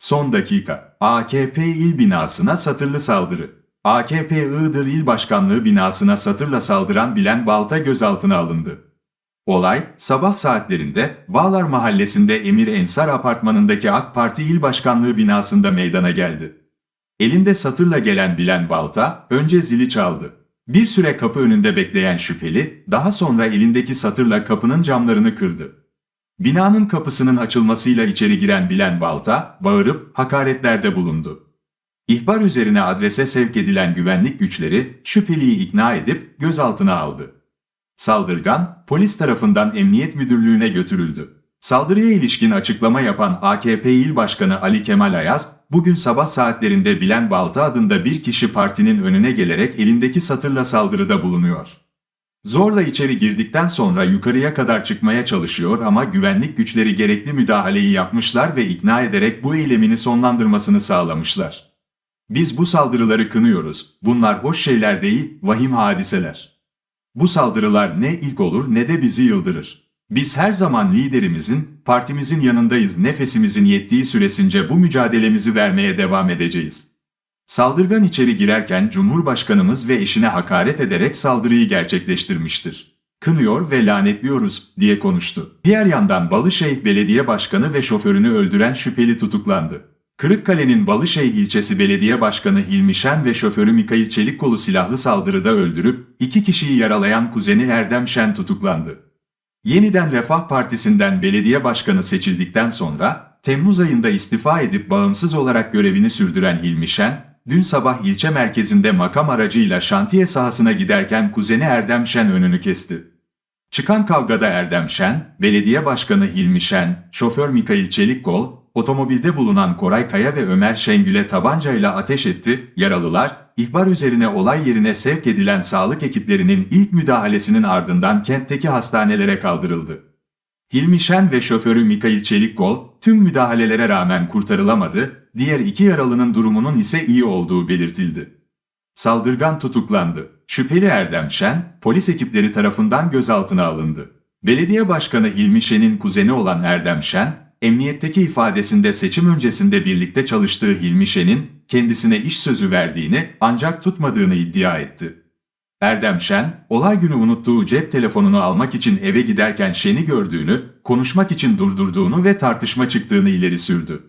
Son dakika. AKP il binasına satırlı saldırı. AKP Iğdır İl Başkanlığı binasına satırla saldıran Bilen Balta gözaltına alındı. Olay, sabah saatlerinde Bağlar Mahallesi'nde Emir Ensar Apartmanı'ndaki AK Parti İl Başkanlığı binasında meydana geldi. Elinde satırla gelen Bilen Balta, önce zili çaldı. Bir süre kapı önünde bekleyen şüpheli, daha sonra elindeki satırla kapının camlarını kırdı. Binanın kapısının açılmasıyla içeri giren Bilen Balta, bağırıp hakaretlerde bulundu. İhbar üzerine adrese sevk edilen güvenlik güçleri şüpheliyi ikna edip gözaltına aldı. Saldırgan, polis tarafından Emniyet Müdürlüğü'ne götürüldü. Saldırıya ilişkin açıklama yapan AKP İl Başkanı Ali Kemal Ayaz, bugün sabah saatlerinde Bilen Balta adında bir kişi partinin önüne gelerek elindeki satırla saldırıda bulunuyor. Zorla içeri girdikten sonra yukarıya kadar çıkmaya çalışıyor ama güvenlik güçleri gerekli müdahaleyi yapmışlar ve ikna ederek bu eylemini sonlandırmasını sağlamışlar. Biz bu saldırıları kınıyoruz. Bunlar hoş şeyler değil, vahim hadiseler. Bu saldırılar ne ilk olur ne de bizi yıldırır. Biz her zaman liderimizin, partimizin yanındayız. Nefesimizin yettiği süresince bu mücadelemizi vermeye devam edeceğiz. Saldırgan içeri girerken Cumhurbaşkanımız ve eşine hakaret ederek saldırıyı gerçekleştirmiştir. Kınıyor ve lanetliyoruz diye konuştu. Diğer yandan Balışehir Belediye Başkanı ve şoförünü öldüren şüpheli tutuklandı. Kırıkkale'nin Balışehir ilçesi belediye başkanı Hilmi Şen ve şoförü Mikail Çelikkolu silahlı saldırıda öldürüp iki kişiyi yaralayan kuzeni Erdem Şen tutuklandı. Yeniden Refah Partisi'nden belediye başkanı seçildikten sonra Temmuz ayında istifa edip bağımsız olarak görevini sürdüren Hilmi Şen, dün sabah ilçe merkezinde makam aracıyla şantiye sahasına giderken kuzeni Erdem Şen önünü kesti. Çıkan kavgada Erdem Şen, belediye başkanı Hilmi Şen, şoför Mikail Çelikkol, otomobilde bulunan Koray Kaya ve Ömer Şengül'e tabancayla ateş etti, yaralılar, ihbar üzerine olay yerine sevk edilen sağlık ekiplerinin ilk müdahalesinin ardından kentteki hastanelere kaldırıldı. Hilmi Şen ve şoförü Mikail Çelikkol tüm müdahalelere rağmen kurtarılamadı, diğer iki yaralının durumunun ise iyi olduğu belirtildi. Saldırgan tutuklandı. Şüpheli Erdem Şen, polis ekipleri tarafından gözaltına alındı. Belediye Başkanı Hilmi Şen'in kuzeni olan Erdem Şen, emniyetteki ifadesinde seçim öncesinde birlikte çalıştığı Hilmi Şen'in kendisine iş sözü verdiğini ancak tutmadığını iddia etti. Erdem Şen, olay günü unuttuğu cep telefonunu almak için eve giderken Şen'i gördüğünü, konuşmak için durdurduğunu ve tartışma çıktığını ileri sürdü.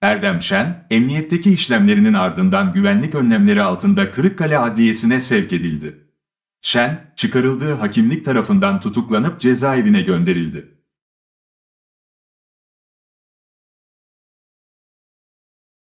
Erdem Şen, emniyetteki işlemlerinin ardından güvenlik önlemleri altında Kırıkkale Adliyesi'ne sevk edildi. Şen, çıkarıldığı hakimlik tarafından tutuklanıp cezaevine gönderildi.